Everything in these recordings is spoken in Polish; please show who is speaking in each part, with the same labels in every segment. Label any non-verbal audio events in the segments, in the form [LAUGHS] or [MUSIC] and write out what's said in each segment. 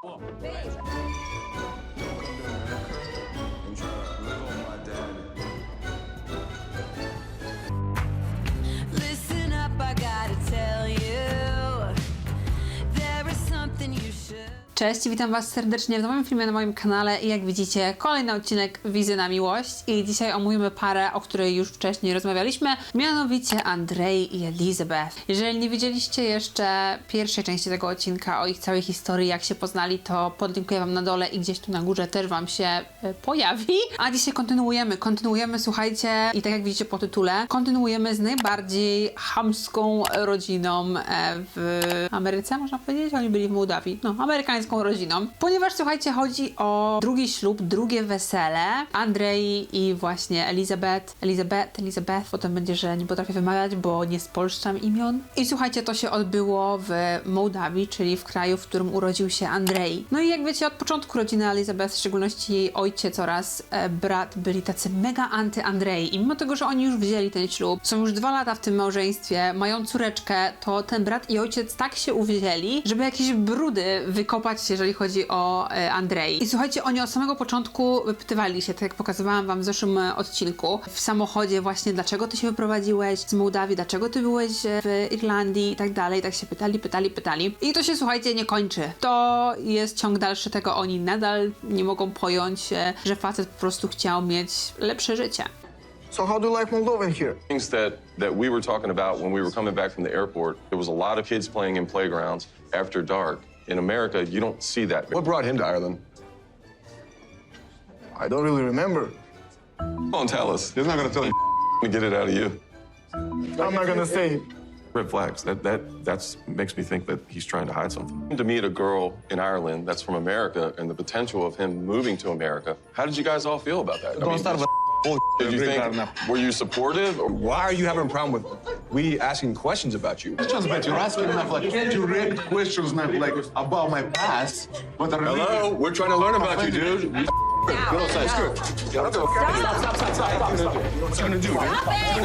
Speaker 1: 我？
Speaker 2: Cześć, witam Was serdecznie w nowym filmie na moim kanale i jak widzicie kolejny odcinek Wizy na Miłość i dzisiaj omówimy parę, o której już wcześniej rozmawialiśmy, mianowicie Andrzej i Elizabeth. Jeżeli nie widzieliście jeszcze pierwszej części tego odcinka o ich całej historii, jak się poznali, to podlinkuję Wam na dole i gdzieś tu na górze też Wam się e, pojawi. A dzisiaj kontynuujemy, kontynuujemy, słuchajcie, i tak jak widzicie po tytule, kontynuujemy z najbardziej chamską rodziną e, w Ameryce, można powiedzieć? Oni byli w Mołdawii. No, amerykańską rodziną. Ponieważ, słuchajcie, chodzi o drugi ślub, drugie wesele Andrei i właśnie Elizabeth. Elizabeth, Elizabeth, potem będzie, że nie potrafię wymawiać, bo nie spolszczam imion. I słuchajcie, to się odbyło w Mołdawii, czyli w kraju, w którym urodził się Andrei. No i jak wiecie, od początku rodziny Elizabeth, w szczególności jej ojciec oraz e, brat, byli tacy mega anty-Andrei. I mimo tego, że oni już wzięli ten ślub, są już dwa lata w tym małżeństwie, mają córeczkę, to ten brat i ojciec tak się uwzięli, żeby jakieś brudy wykopać, jeżeli chodzi o e, Andrei. I słuchajcie, oni od samego początku wypytywali się, tak jak pokazywałam wam w zeszłym e, odcinku, w samochodzie właśnie, dlaczego ty się wyprowadziłeś z Mołdawii, dlaczego ty byłeś e, w Irlandii i tak dalej, tak się pytali, pytali, pytali. I to się, słuchajcie, nie kończy. To jest ciąg dalszy tego, oni nadal nie mogą pojąć, że facet po prostu chciał mieć lepsze życie.
Speaker 3: So how do you like Moldovan here?
Speaker 4: things that, that we were talking about when we were coming back from the airport. There was a lot of kids playing in playgrounds after dark. In America, you don't see that.
Speaker 5: What brought him to Ireland?
Speaker 3: I don't really remember.
Speaker 4: Come on, tell us.
Speaker 5: He's not going to tell you.
Speaker 4: To get it out of you.
Speaker 3: I'm not gonna say.
Speaker 4: Red flags. That that that's makes me think that he's trying to hide something. To meet a girl in Ireland that's from America and the potential of him moving to America. How did you guys all feel about that?
Speaker 5: Don't
Speaker 4: mean,
Speaker 5: start with bull.
Speaker 4: Did you think? Were you supportive? Or
Speaker 5: Why are you having a problem with we asking questions about you?
Speaker 6: Questions, but you're asking enough like direct questions, not like about my past. But the
Speaker 4: Hello, we're trying to learn about you, dude. [LAUGHS]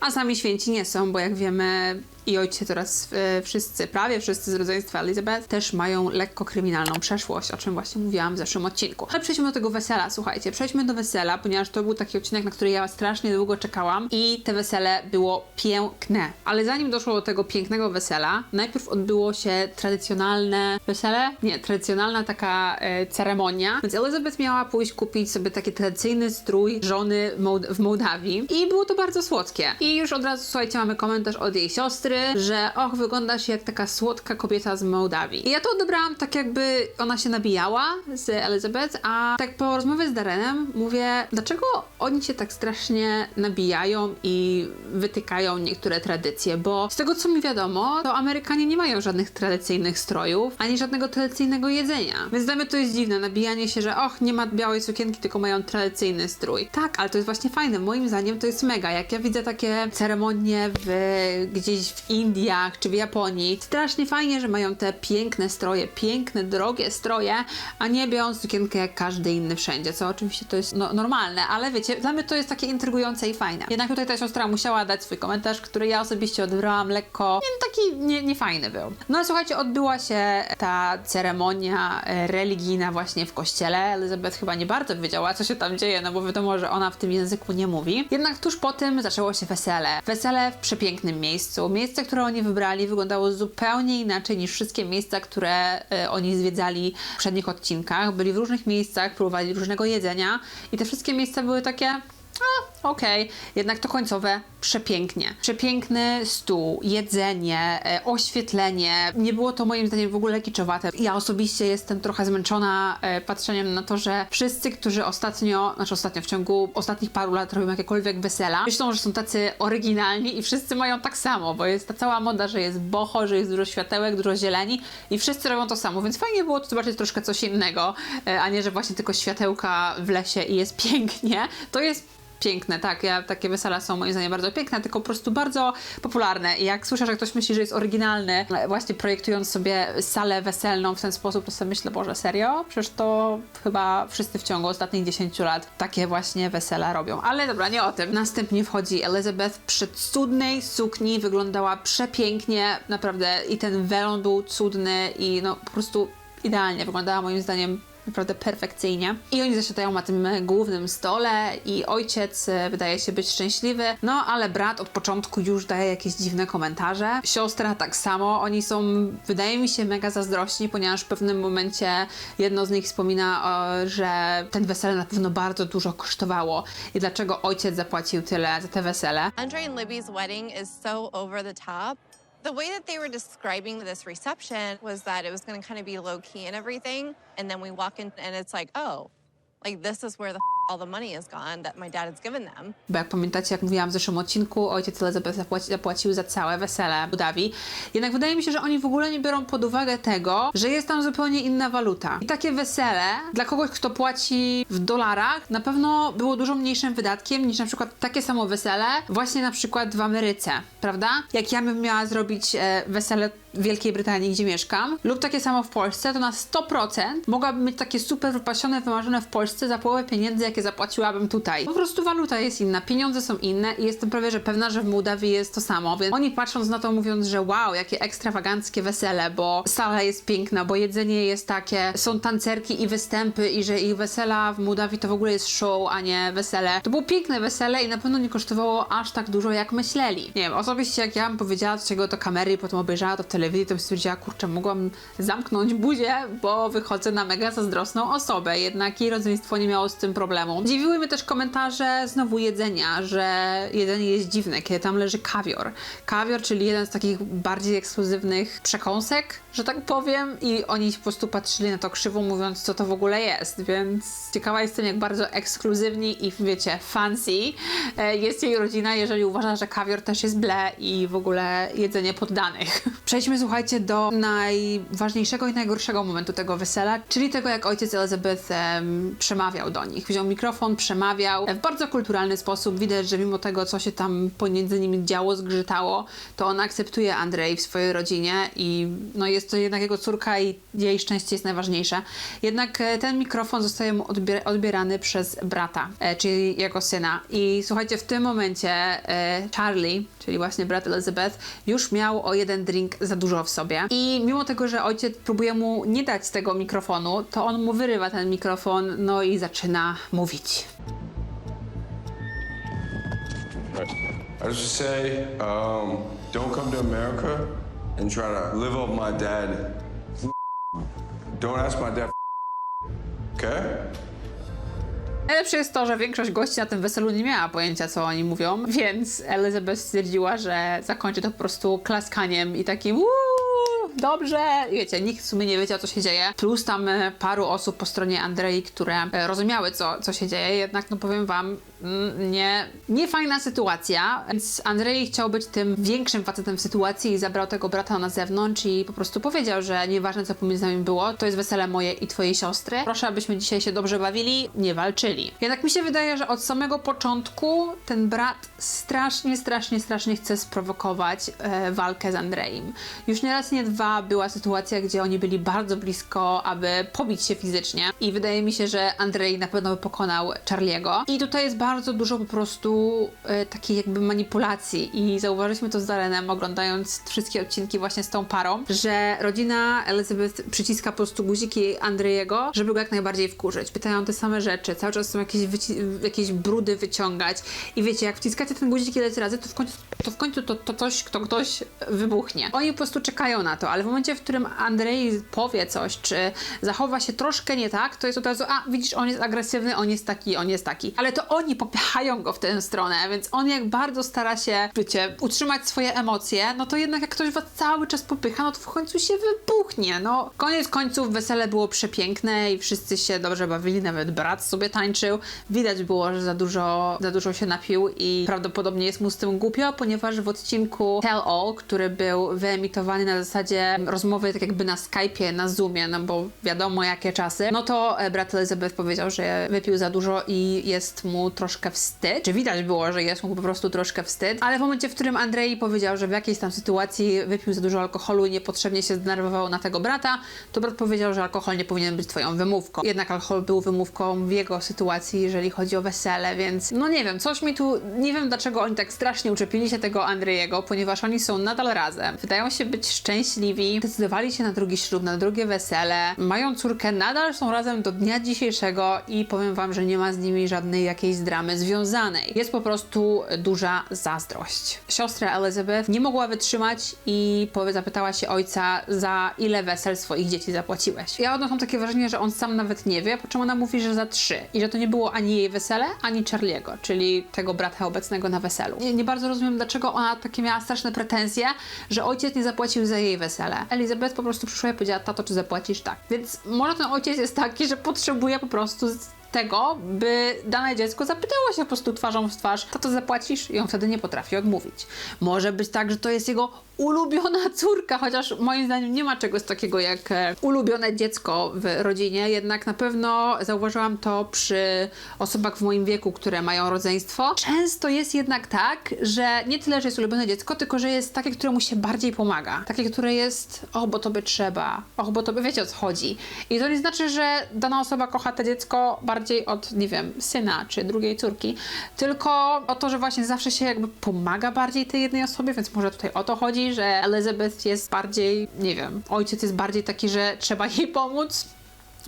Speaker 2: A sami święci nie są, bo jak wiemy, i ojciec oraz e, wszyscy, prawie wszyscy z rodzeństwa Elizabeth też mają lekko kryminalną przeszłość, o czym właśnie mówiłam w zeszłym odcinku. Ale przejdźmy do tego wesela, słuchajcie, przejdźmy do wesela, ponieważ to był taki odcinek, na który ja strasznie długo czekałam i te wesele było piękne. Ale zanim doszło do tego pięknego wesela, najpierw odbyło się tradycjonalne wesele, nie, tradycjonalna taka e, ceremonia, więc Elizabeth miała pójść kupić sobie taki tradycyjny strój żony w Mołdawii i było to bardzo słodkie. I już od razu, słuchajcie, mamy komentarz od jej siostry, że och, wyglądasz jak taka słodka kobieta z Mołdawii. I ja to odebrałam tak jakby ona się nabijała z Elizabeth, a tak po rozmowie z Darenem mówię, dlaczego oni się tak strasznie nabijają i wytykają niektóre tradycje, bo z tego co mi wiadomo, to Amerykanie nie mają żadnych tradycyjnych strojów, ani żadnego tradycyjnego jedzenia. Więc dla mnie to jest dziwne, nabijanie się, że och, nie ma białej sukienki, tylko mają tradycyjny strój. Tak, ale to jest właśnie fajne. Moim zdaniem to jest mega. Jak ja widzę takie ceremonie w, gdzieś w Indiach czy w Japonii, strasznie fajnie, że mają te piękne stroje, piękne, drogie stroje, a nie białą sukienkę jak każdy inny wszędzie, co oczywiście to jest no, normalne, ale wiecie, dla mnie to jest takie intrygujące i fajne. Jednak tutaj ta siostra musiała dać swój komentarz, który ja osobiście odebrałam lekko, no taki nie, niefajny był. No ale słuchajcie, odbyła się ta ceremonia e, religijna właśnie w kościele. Elizabeth chyba nie bardzo wiedziała, co się tam dzieje, no bo wiadomo, że ona w tym języku nie mówi. Jednak tuż po tym zaczęło się wesele. Wesele w przepięknym miejscu. Miejsce, które oni wybrali, wyglądało zupełnie inaczej niż wszystkie miejsca, które e, oni zwiedzali w poprzednich odcinkach. Byli w różnych miejscach, próbowali różnego jedzenia i te wszystkie miejsca były takie okej. Jednak to końcowe przepięknie. Przepiękny stół, jedzenie, e, oświetlenie. Nie było to moim zdaniem w ogóle kiczowate. Ja osobiście jestem trochę zmęczona e, patrzeniem na to, że wszyscy, którzy ostatnio, znaczy ostatnio, w ciągu ostatnich paru lat robią jakiekolwiek wesela, myślą, że są tacy oryginalni i wszyscy mają tak samo, bo jest ta cała moda, że jest boho, że jest dużo światełek, dużo zieleni i wszyscy robią to samo, więc fajnie było tu zobaczyć troszkę coś innego, e, a nie, że właśnie tylko światełka w lesie i jest [LAUGHS] pięknie. To jest piękne, tak. Ja, takie wesela są moim zdaniem bardzo piękne, tylko po prostu bardzo popularne. I jak słyszę, że ktoś myśli, że jest oryginalny, właśnie projektując sobie salę weselną w ten sposób, to sobie myślę, Boże, serio? Przecież to chyba wszyscy w ciągu ostatnich 10 lat takie właśnie wesela robią. Ale dobra, nie o tym. Następnie wchodzi Elizabeth przy cudnej sukni, wyglądała przepięknie, naprawdę i ten welon był cudny i no po prostu idealnie, wyglądała moim zdaniem naprawdę perfekcyjnie. I oni zasiadają na tym głównym stole i ojciec e, wydaje się być szczęśliwy, no ale brat od początku już daje jakieś dziwne komentarze. Siostra tak samo, oni są, wydaje mi się, mega zazdrośni, ponieważ w pewnym momencie jedno z nich wspomina, o, że ten wesele na pewno bardzo dużo kosztowało i dlaczego ojciec zapłacił tyle za te wesele.
Speaker 7: Andre and Libby's wedding is so over the top. The way that they were describing this reception was that it was going to kind of be low key and everything. And then we walk in and it's like, oh, like this is where the
Speaker 2: Bo jak pamiętacie, jak mówiłam w zeszłym odcinku, ojciec Elizabeth zapłaci, zapłacił za całe wesele Dhabi. Jednak wydaje mi się, że oni w ogóle nie biorą pod uwagę tego, że jest tam zupełnie inna waluta. I takie wesele dla kogoś, kto płaci w dolarach, na pewno było dużo mniejszym wydatkiem niż na przykład takie samo wesele właśnie na przykład w Ameryce, prawda? Jak ja bym miała zrobić e, wesele Wielkiej Brytanii, gdzie mieszkam, lub takie samo w Polsce, to na 100% mogłabym mieć takie super wypasione, wymarzone w Polsce za połowę pieniędzy, jakie zapłaciłabym tutaj. Po prostu waluta jest inna, pieniądze są inne i jestem prawie, że pewna, że w Mołdawii jest to samo, więc oni patrząc na to mówiąc, że wow, jakie ekstrawaganckie wesele, bo sala jest piękna, bo jedzenie jest takie, są tancerki i występy i że ich wesela w Mołdawii to w ogóle jest show, a nie wesele. To było piękne wesele i na pewno nie kosztowało aż tak dużo, jak myśleli. Nie wiem, osobiście jak ja bym powiedziała do czego do kamery i potem obejrzała to w telewizji, to bym stwierdziła, kurczę, mogłam zamknąć buzię, bo wychodzę na mega zazdrosną osobę. Jednak jej rodzeństwo nie miało z tym problemu. Dziwiły mnie też komentarze znowu jedzenia, że jedzenie jest dziwne, kiedy tam leży kawior. Kawior, czyli jeden z takich bardziej ekskluzywnych przekąsek, że tak powiem, i oni po prostu patrzyli na to krzywo, mówiąc, co to w ogóle jest. Więc ciekawa jestem, jak bardzo ekskluzywni i wiecie, fancy e, jest jej rodzina, jeżeli uważa, że kawior też jest ble i w ogóle jedzenie poddanych. [LAUGHS] Przejdźmy, słuchajcie, do najważniejszego i najgorszego momentu tego wesela, czyli tego, jak ojciec Elizabeth em, przemawiał do nich. Wziął mikrofon, przemawiał w bardzo kulturalny sposób. Widać, że mimo tego, co się tam pomiędzy nimi działo, zgrzytało, to on akceptuje Andrzej w swojej rodzinie i no, jest to jednak jego córka i jej szczęście jest najważniejsze. Jednak e, ten mikrofon zostaje mu odbier- odbierany przez brata, e, czyli jego syna. I słuchajcie, w tym momencie e, Charlie, czyli właśnie brat Elizabeth, już miał o jeden drink za dużo w sobie. I mimo tego, że ojciec próbuje mu nie dać tego mikrofonu, to on mu wyrywa ten mikrofon, no i zaczyna mówić.
Speaker 8: I just say, um, don't come to America and try to live off my dad. Don't ask my dad. Okay?
Speaker 2: Najlepsze jest to, że większość gości na tym weselu nie miała pojęcia, co oni mówią, więc Elizabeth stwierdziła, że zakończy to po prostu klaskaniem i takim uuu, dobrze. Wiecie, nikt w sumie nie wiedział, co się dzieje. Plus tam e, paru osób po stronie Andrei, które e, rozumiały, co, co się dzieje, jednak no powiem wam, nie, nie fajna sytuacja, więc Andrzej chciał być tym większym facetem w sytuacji i zabrał tego brata na zewnątrz i po prostu powiedział, że nieważne co pomiędzy nami było, to jest wesele moje i twojej siostry. Proszę, abyśmy dzisiaj się dobrze bawili, nie walczyli. Jednak mi się wydaje, że od samego początku ten brat strasznie, strasznie, strasznie chce sprowokować e, walkę z Andrejem. Już nie raz, nie dwa była sytuacja, gdzie oni byli bardzo blisko, aby pobić się fizycznie i wydaje mi się, że Andrzej na pewno pokonał Charliego. I tutaj jest bardzo dużo po prostu e, takiej jakby manipulacji i zauważyliśmy to z Darenem oglądając wszystkie odcinki właśnie z tą parą, że rodzina Elizabeth przyciska po prostu guziki Andrzejego, żeby go jak najbardziej wkurzyć. Pytają te same rzeczy, cały czas są jakieś, jakieś brudy wyciągać i wiecie, jak wciskacie ten guzik ileś razy, to w końcu to, w końcu to, to coś, to ktoś wybuchnie. Oni po prostu czekają na to, ale w momencie, w którym Andrzej powie coś, czy zachowa się troszkę nie tak, to jest od razu, a widzisz, on jest agresywny, on jest taki, on jest taki. Ale to oni popychają go w tę stronę, więc on jak bardzo stara się, wiecie, utrzymać swoje emocje, no to jednak jak ktoś was cały czas popycha, no to w końcu się wybuchnie, no. Koniec końców wesele było przepiękne i wszyscy się dobrze bawili, nawet brat sobie tańczył. Widać było, że za dużo, za dużo się napił i prawdopodobnie jest mu z tym głupio, ponieważ w odcinku Tell All, który był wyemitowany na zasadzie rozmowy tak jakby na Skype'ie, na Zoomie, no bo wiadomo jakie czasy, no to e, brat Elizabeth powiedział, że wypił za dużo i jest mu troszkę wstyd. Czy widać było, że jest mu po prostu troszkę wstyd, ale w momencie, w którym Andrzej powiedział, że w jakiejś tam sytuacji wypił za dużo alkoholu i niepotrzebnie się zdenerwował na tego brata, to brat powiedział, że alkohol nie powinien być twoją wymówką. Jednak alkohol był wymówką w jego sytuacji, jeżeli chodzi o wesele, więc no nie wiem, coś mi tu, nie wiem dlaczego oni tak strasznie uczepili się tego Andrzejego, ponieważ oni są nadal razem. Wydają się być szczęśliwi szczęśliwi, decydowali się na drugi ślub, na drugie wesele, mają córkę, nadal są razem do dnia dzisiejszego i powiem wam, że nie ma z nimi żadnej jakiejś dramy związanej. Jest po prostu duża zazdrość. Siostra Elizabeth nie mogła wytrzymać i zapytała się ojca, za ile wesel swoich dzieci zapłaciłeś. Ja odnoszę takie wrażenie, że on sam nawet nie wie, po czym ona mówi, że za trzy i że to nie było ani jej wesele, ani Charlie'ego, czyli tego brata obecnego na weselu. Nie, nie bardzo rozumiem, dlaczego ona takie miała straszne pretensje, że ojciec nie zapłacił za jej wesele. Elizabeth po prostu przyszła i powiedziała, tato, czy zapłacisz? Tak. Więc może ten ojciec jest taki, że potrzebuje po prostu tego, by dane dziecko zapytało się po prostu twarzą w twarz, tato zapłacisz? I on wtedy nie potrafi odmówić. Może być tak, że to jest jego ulubiona córka, chociaż moim zdaniem nie ma czegoś takiego jak e, ulubione dziecko w rodzinie, jednak na pewno zauważyłam to przy osobach w moim wieku, które mają rodzeństwo. Często jest jednak tak, że nie tyle, że jest ulubione dziecko, tylko że jest takie, któremu się bardziej pomaga. Takie, które jest, o, bo to by trzeba, o, bo to by wiecie o co chodzi. I to nie znaczy, że dana osoba kocha to dziecko bardziej od, nie wiem, syna czy drugiej córki, tylko o to, że właśnie zawsze się jakby pomaga bardziej tej jednej osobie, więc może tutaj o to chodzi, że Elizabeth jest bardziej, nie wiem, ojciec jest bardziej taki, że trzeba jej pomóc.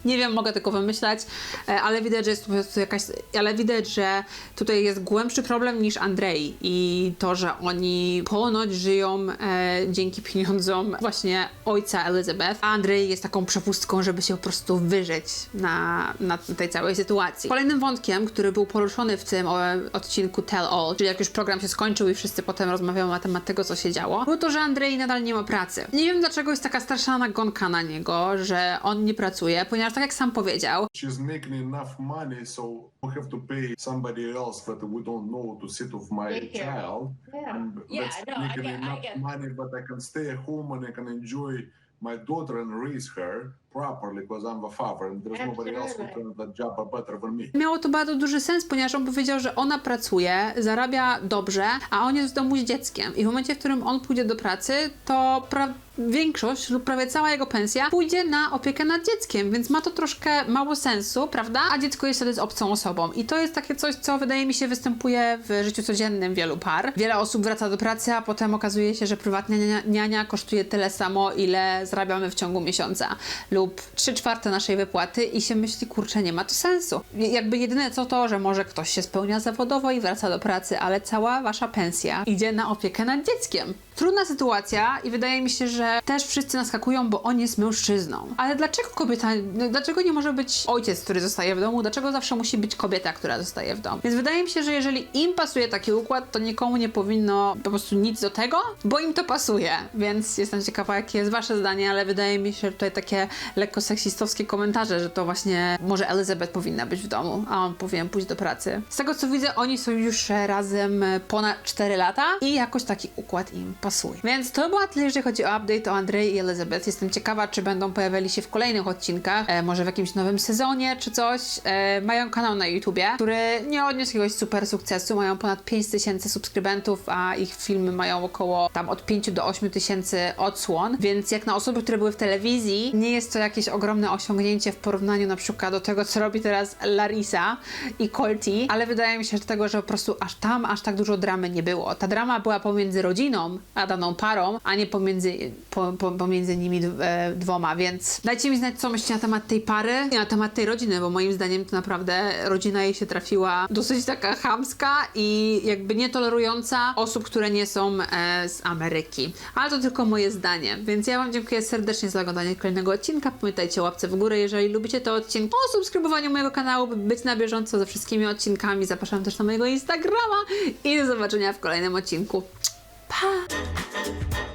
Speaker 2: Nie wiem, mogę tylko wymyślać, e, ale widać, że jest po prostu jakaś. Ale widać, że tutaj jest głębszy problem niż Andrei i to, że oni ponoć żyją e, dzięki pieniądzom właśnie ojca Elizabeth, a Andrei jest taką przepustką, żeby się po prostu wyżyć na, na tej całej sytuacji. Kolejnym wątkiem, który był poruszony w tym o, odcinku Tell All, czyli jak już program się skończył i wszyscy potem rozmawiają na temat tego, co się działo, było to, że Andrei nadal nie ma pracy. Nie wiem, dlaczego jest taka straszna nagonka na niego, że on nie pracuje, ponieważ tak jak sam powiedział,
Speaker 6: She's making enough money, so we have to pay somebody else that we don't know to sit with my
Speaker 9: Take
Speaker 6: child.
Speaker 9: Yeah.
Speaker 6: And
Speaker 9: Yeah,
Speaker 6: that's
Speaker 9: no, I
Speaker 6: making
Speaker 9: get- I
Speaker 6: enough
Speaker 9: get-
Speaker 6: money, but I can stay at home and I can enjoy my daughter and raise her properly because I'm the father and there's nobody else who
Speaker 9: Absolutely.
Speaker 6: can do that job better than me.
Speaker 2: Miało to bardzo duży sens, ponieważ on powiedział, że ona pracuje, zarabia dobrze, a on jest w domu z dzieckiem. I w momencie, w którym on pójdzie do pracy, to pra- większość lub prawie cała jego pensja pójdzie na opiekę nad dzieckiem, więc ma to troszkę mało sensu, prawda? A dziecko jest wtedy z obcą osobą. I to jest takie coś, co wydaje mi się występuje w życiu codziennym wielu par. Wiele osób wraca do pracy, a potem okazuje się, że prywatna niania, niania kosztuje tyle samo, ile zarabiamy w ciągu miesiąca lub 3 czwarte naszej wypłaty i się myśli, kurczę, nie ma to sensu. Jakby jedyne co to, że może ktoś się spełnia zawodowo i wraca do pracy, ale cała wasza pensja idzie na opiekę nad dzieckiem. Trudna sytuacja i wydaje mi się, że też wszyscy naskakują, bo on jest mężczyzną. Ale dlaczego kobieta, no, dlaczego nie może być ojciec, który zostaje w domu? Dlaczego zawsze musi być kobieta, która zostaje w domu? Więc wydaje mi się, że jeżeli im pasuje taki układ, to nikomu nie powinno po prostu nic do tego, bo im to pasuje. Więc jestem ciekawa, jakie jest wasze zdanie, ale wydaje mi się, że tutaj takie lekko seksistowskie komentarze, że to właśnie może Elizabeth powinna być w domu, a on powinien pójść do pracy. Z tego co widzę, oni są już razem ponad 4 lata i jakoś taki układ im pasuje. Więc to była tyle, jeżeli chodzi o update o Andrei i Elizabeth. Jestem ciekawa, czy będą pojawiali się w kolejnych odcinkach, e, może w jakimś nowym sezonie czy coś. E, mają kanał na YouTubie, który nie odniósł jakiegoś super sukcesu. Mają ponad 5 tysięcy subskrybentów, a ich filmy mają około tam od 5 do 8 tysięcy odsłon, więc jak na osoby, które były w telewizji, nie jest to jakieś ogromne osiągnięcie w porównaniu na przykład do tego, co robi teraz Larisa i Colty, ale wydaje mi się, że tego, że po prostu aż tam aż tak dużo dramy nie było. Ta drama była pomiędzy rodziną a daną parą, a nie pomiędzy, po, po, pomiędzy nimi e, dwoma, więc dajcie mi znać, co myślicie na temat tej pary i na temat tej rodziny, bo moim zdaniem to naprawdę rodzina jej się trafiła dosyć taka chamska i jakby nietolerująca osób, które nie są e, z Ameryki. Ale to tylko moje zdanie, więc ja Wam dziękuję serdecznie za oglądanie kolejnego odcinka. Pamiętajcie łapce w górę, jeżeli lubicie te odcinki, o subskrybowaniu mojego kanału, by być na bieżąco ze wszystkimi odcinkami. Zapraszam też na mojego Instagrama i do zobaczenia w kolejnym odcinku. はあ。